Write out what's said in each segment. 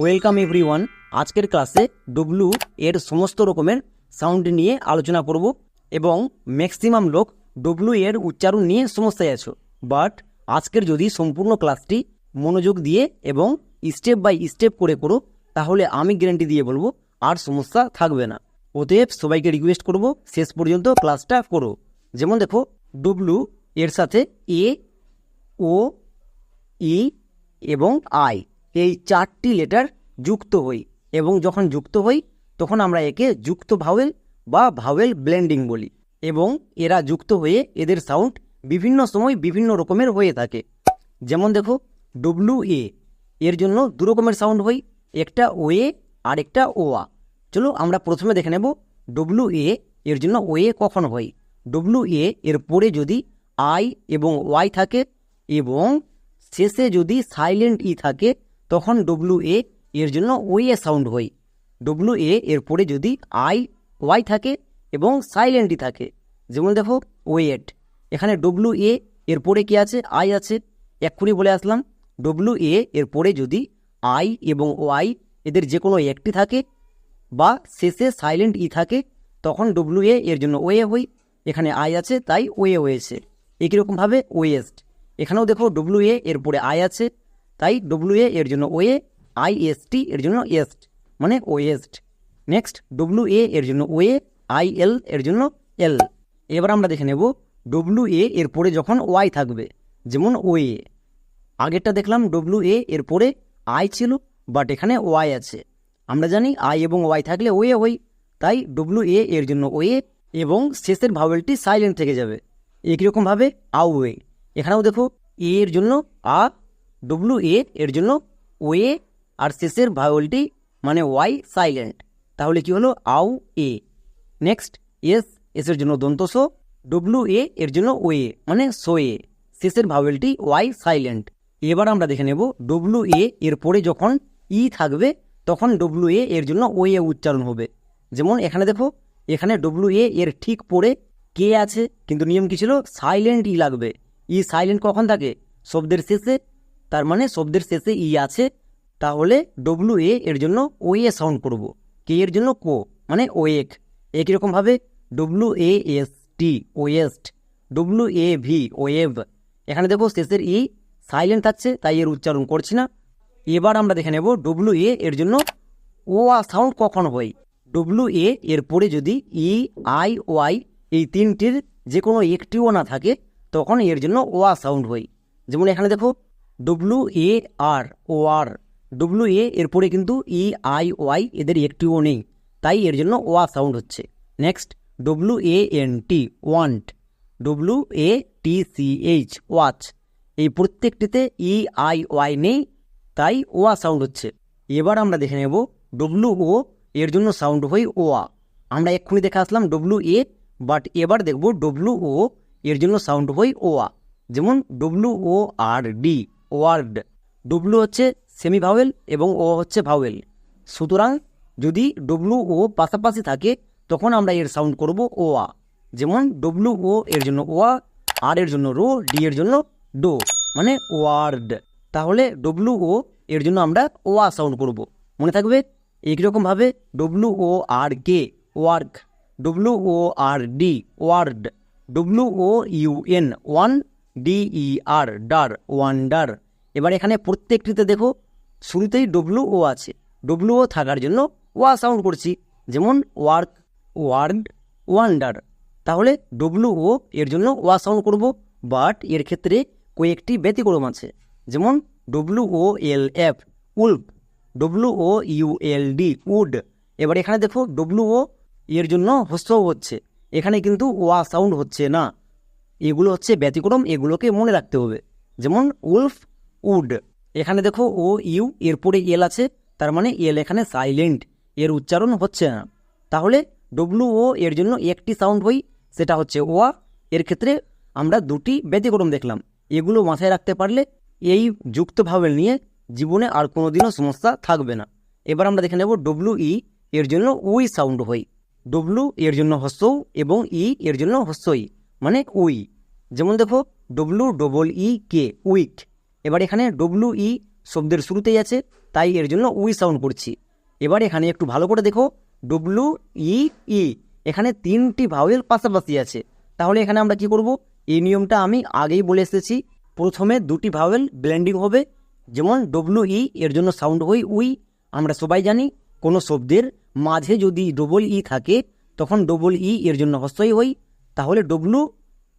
Welcome everyone. আজকের ক্লাসে W এর সমস্ত রকমের সাউন্ড নিয়ে আলোচনা করব এবং ম্যাক্সিমাম লোক ডব্লু এর উচ্চারণ নিয়ে সমস্যায় আছো। বাট আজকের যদি সম্পূর্ণ ক্লাসটি মনোযোগ দিয়ে এবং স্টেপ বাই স্টেপ করে করো, তাহলে আমি গ্যারান্টি দিয়ে বলব, আর সমস্যা থাকবে না। অতএব সবাইকে রিকোয়েস্ট করব, শেষ পর্যন্ত ক্লাসটা করো। যেমন দেখো ডব্লু এর সাথে এ ও ই এবং আই এই চারটি লেটার যুক্ত হই এবং যখন যুক্ত হই, তখন আমরা একে যুক্ত ভাওয়েল বা ভাওয়েল ব্লেন্ডিং বলি এবং এরা যুক্ত হয়ে এদের সাউন্ড বিভিন্ন সময় বিভিন্ন রকমের হয়ে থাকে। যেমন দেখো ডব্লু এ এর জন্য দু রকমের সাউন্ড হয় একটা ওয়ে আর একটা ওয়া চলো আমরা প্রথমে দেখে নেব ডব্লু এ এর জন্য ওয়ে কখন হয় ডব্লু এ এর পরে যদি আই এবং ওয়াই থাকে এবং শেষে যদি সাইলেন্ট ই থাকে তখন ডব্লু এ এর জন্য ওয়ে সাউন্ড হয়। ডব্লু এ এর পরে যদি আই ওয়াই থাকে এবং সাইলেন্টই থাকে, যেমন দেখো ওয়েট এখানে ডব্লু এ এর পরে কি আছে? আই আছে। এক্ষুনি বলে আসলাম ডব্লু এ এর পরে যদি আই এবং ওয়াই এদের যে কোনো একটি থাকে বা শেষে সাইলেন্ট ই থাকে, তখন ডব্লু এ এর জন্য ওয়ে হই এখানে আই আছে, তাই ওয়ে হয়েছে। একই রকমভাবে ওয়েস্ট এখানেও দেখো ডব্লু এ এর পরে আই আছে। তাই ডব্লু এ এর জন্য ওয়ে আই এস টি এর জন্য এস্ট মানে ওয়েস্ট নেক্সট ডব্লু এ এর জন্য ওয়ে আই এল এর জন্য এল এবার আমরা দেখে নেব ডব্লু এ এর পরে যখন ওয়াই থাকবে, যেমন ওয়ে আগেরটা দেখলাম ডব্লু এ এর পরে আই ছিল বাট এখানে ওয়াই আছে। আমরা জানি আই এবং ওয়াই থাকলে ওয়ে ওই তাই ডব্লু এ এর জন্য ওয়ে এবং শেষের ভাওয়েলটি সাইলেন্ট থেকে যাবে। একই রকমভাবে ওয়ে এখানেও দেখো এ এর জন্য আ ডব্লু এ এর জন্য ওয়ে আর শেষের ভাওয়েলটি মানে ওয়াই সাইলেন্ট তাহলে কি হলো? আউ এ নেক্সট এস এসের জন্য দন্ত দন্তস ডব্লু এ এর জন্য ওয়ে মানে সোয়ে শেষের ভাওয়েলটি ওয়াই সাইলেন্ট এবার আমরা দেখে নেব ডব্লু এ এর পরে যখন ই থাকবে, তখন ডব্লু এ এর জন্য ওয়ে উচ্চারণ হবে। যেমন এখানে দেখো, এখানে ডব্লু এ এর ঠিক পরে কে আছে, কিন্তু নিয়ম কি ছিল? সাইলেন্ট ই লাগবে। ই সাইলেন্ট কখন থাকে? শব্দের শেষে তার মানে শব্দের শেষে ই আছে, তাহলে ডব্লু এ এর জন্য ও এ সাউন্ড করব। কে এর জন্য কো মানে ও এক একই রকমভাবে W A S T west W A V wave এখানে দেখো শেষের ই সাইলেন্ট থাকছে, তাই এর উচ্চারণ করছি না। এবার আমরা দেখে নেব ডব্লু এ এর জন্য ও আ সাউন্ড কখন হয়। ডব্লু এ এর পরে যদি ই আই ওয়াই এই তিনটির যে কোনো একটিও না থাকে, তখন এর জন্য ও আ সাউন্ড হয়। যেমন এখানে দেখো W A R O R W A এরপরে কিন্তু ই আই ওয়াই এদের একটিও নেই। তাই এর জন্য ও আ সাউন্ড হচ্ছে। Next W A N T want W A T C H watch এই প্রত্যেকটিতে ই আই ওয়াই নেই, তাই ওয়া সাউন্ড হচ্ছে। এবার আমরা দেখে নেব ডব্লু ও এর জন্য সাউন্ড হয় ওয়া। আমরা এক্ষুনি দেখে আসলাম ডব্লু এ বাট এবার দেখব ডব্লু ও এর জন্য সাউন্ড হয় ওয়া। যেমন W O R D word. W হচ্ছে সেমি ভাওয়েল এবং ও হচ্ছে ভাওয়েল সুতরাং যদি ডব্লু ও পাশাপাশি থাকে, তখন আমরা এর সাউন্ড করব ওয়া যেমন ডব্লু ও এর জন্য ওয়া আর এর জন্য রো ডি এর জন্য ডো মানে ওয়ার্ড। তাহলে ডব্লু ও এর জন্য আমরা ওয়া সাউন্ড করব। মনে থাকবে? একই রকমভাবে W O R K work W O R D word. W O U N won E R der wonder এবার এখানে প্রত্যেকটিতে দেখো, শুরুতেই ডব্লু ও আছে। ডব্লু ও থাকার জন্য ওয়া সাউন্ড করছি। যেমন ওয়ার্ক ওয়ার্ড ওয়ান্ডার তাহলে ডব্লু ও এর জন্য ওয়া সাউন্ড করব বাট এর ক্ষেত্রে কয়েকটি ব্যতিক্রম আছে। যেমন W O L F wolf W O U L D would এবার এখানে দেখো ডব্লু ও এর জন্য হস্য হচ্ছে। এখানে কিন্তু ওয়া সাউন্ড হচ্ছে না। এগুলো হচ্ছে ব্যতিক্রম, এগুলোকে মনে রাখতে হবে। যেমন উলফ, উড। এখানে দেখো ও, ইউ, এরপরে এল আছে, তার মানে এল এখানে সাইলেন্ট, এর উচ্চারণ হচ্ছে না। তাহলে ডব্লু ও এর জন্য একটি সাউন্ড হই, সেটা হচ্ছে ওয়া এর ক্ষেত্রে আমরা দুটি ব্যতিক্রম দেখলাম। এগুলো মাথায় রাখতে পারলে এই যুক্ত ভাবেল নিয়ে জীবনে আর কোনোদিনও সমস্যা থাকবে না। এবার আমরা দেখে নেব ডব্লু ই, এর জন্য উই সাউন্ড হই। ডব্লু এর জন্য হস্যৌ এবং ই এর জন্য হস্যই মানে উই। যেমন দেখো W double E K week এবার এখানে ডব্লু ই শব্দের শুরুতেই আছে, তাই এর জন্য উই সাউন্ড করছি। এবার এখানে একটু ভালো করে দেখো ডব্লু ই ই এখানে তিনটি ভাওয়েল পাশাপাশি আছে। তাহলে এখানে আমরা কি করব? এই নিয়মটা আমি আগেই বলে এসেছি, প্রথমে দুটি ভাওয়েল ব্লেন্ডিং হবে। যেমন ডব্লু ই এর জন্য সাউন্ড হই উই। আমরা সবাই জানি, কোনো শব্দের মাঝে যদি ডবল ই থাকে, তখন ডবল ই এর জন্য হস্তই হই তাহলে ডব্লু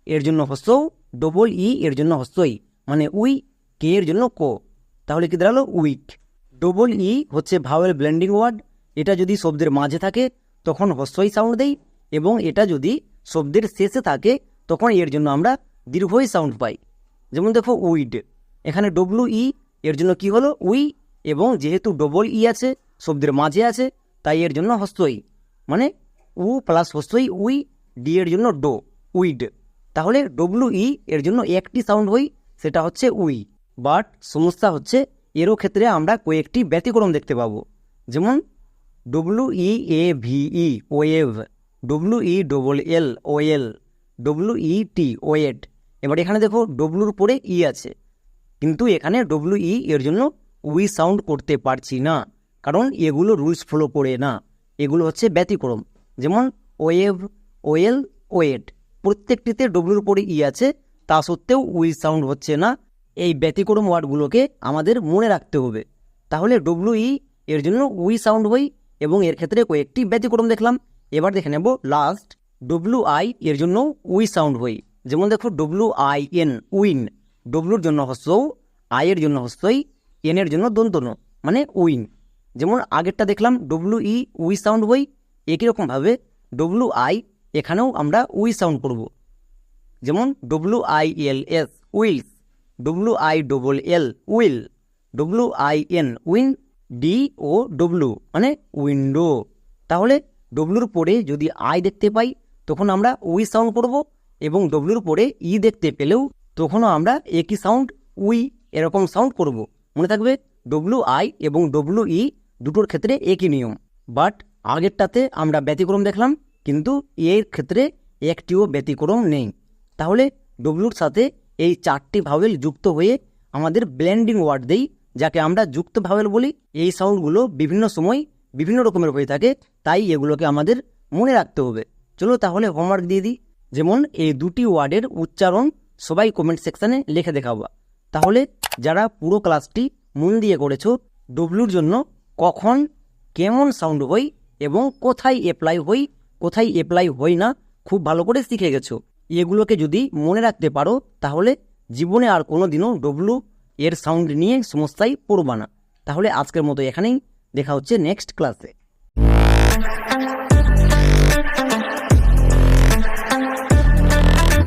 এর জন্য হস্যও ডবল ই এর জন্য হস্যই মানে উই, কে এর জন্য কো। তাহলে কি দাঁড়াল? উইক। ডবল ই হচ্ছে ভাওয়েল ব্লেন্ডিং ওয়ার্ড। এটা যদি শব্দের মাঝে থাকে, তখন হস্যই সাউন্ড দেই, এবং এটা যদি শব্দের শেষে থাকে, তখন এর জন্য আমরা দীর্ঘই সাউন্ড পাই। যেমন দেখো, উইড। এখানে ডব্লু ই এর জন্য কি হলো? উই, এবং যেহেতু ডবল ই আছে, শব্দের মাঝে আছে, তাই এর জন্য হস্তই। মানে উ প্লাস হস্তই, উই ডি এর জন্য ডো, উইড। তাহলে ডব্লু ই এর জন্য একটি সাউন্ড হই সেটা হচ্ছে উই। বাট সমস্যা হচ্ছে, এরও ক্ষেত্রে আমরা কয়েকটি ব্যতিক্রম দেখতে পাবো। যেমন W E A V E weave W E double L well W E T wet এবার এখানে দেখো ডব্লুর পরে ই আছে। কিন্তু এখানে ডব্লু ই এর জন্য উই সাউন্ড করতে পারছি না, কারণ এগুলো রুলস ফলো করে না। এগুলো হচ্ছে ব্যতিক্রম। যেমন ওয়েভ ওয়েল, ওয়েট। প্রত্যেকটিতে ডব্লুর পরে ই আছে, তা সত্ত্বেও উই সাউন্ড হচ্ছে না। এই ব্যতিক্রম ওয়ার্ডগুলোকে আমাদের মনে রাখতে হবে। তাহলে ডব্লু ই এর জন্য উই সাউন্ড হই এবং এর ক্ষেত্রে কয়েকটি ব্যতিক্রম দেখলাম। এবার দেখে নেব লাস্ট ডব্লু আই এর জন্য উই সাউন্ড হই। যেমন দেখো ডব্লু আই এন উইন। ডব্লুর জন্য হস্যও আই এর জন্য হস্যই এন এর জন্য দন্তন মানে উইন। যেমন আগেরটা দেখলাম ডব্লু ই উই সাউন্ড হই, একই রকমভাবে ডব্লু আই এখানেও আমরা উই সাউন্ড করব যেমন W I L S wills W I double L will W I N win D O W মানে উইন্ডো তাহলে ডব্লুর পরে যদি আই দেখতে পাই, তখন আমরা উই সাউন্ড করব এবং ডব্লুর পরে ই দেখতে পেলেও তখনও আমরা একই সাউন্ড, উই এরকম সাউন্ড করব মনে থাকবে ডব্লু আই এবং ডব্লু ই দুটোর ক্ষেত্রে একই নিয়ম। বাট আগেরটাতে আমরা ব্যতিক্রম দেখলাম। কিন্তু এর ক্ষেত্রে একটিও ব্যতিক্রম নেই। তাহলে ডব্লুর সাথে এই চারটি ভাওয়েল যুক্ত হয়ে আমাদের ব্লেন্ডিং ওয়ার্ড দেই, যাকে আমরা যুক্ত ভাওয়েল বলি। এই সাউন্ডগুলো বিভিন্ন সময় বিভিন্ন রকমের হয়ে থাকে, তাই এগুলোকে আমাদের মনে রাখতে হবে। চলো তাহলে হোমওয়ার্ক দিয়ে দিই। যেমন এই দুটি ওয়ার্ডের উচ্চারণ সবাই কমেন্ট সেকশানে লিখে দেখাবা। তাহলে যারা পুরো ক্লাসটি মন দিয়ে করেছ ডব্লুর জন্য কখন, কেমন সাউন্ড হই এবং কোথায় অ্যাপ্লাই হই কোথায় অ্যাপ্লাই হই না, খুব ভালো করে শিখে গেছো। এগুলোকে যদি মনে রাখতে পারো, তাহলে জীবনে আর কোনো দিনও ডব্লু এর সাউন্ড নিয়ে সমস্যায় পড়বা না। তাহলে আজকের মতো এখানেই, দেখা হচ্ছে নেক্সট ক্লাসে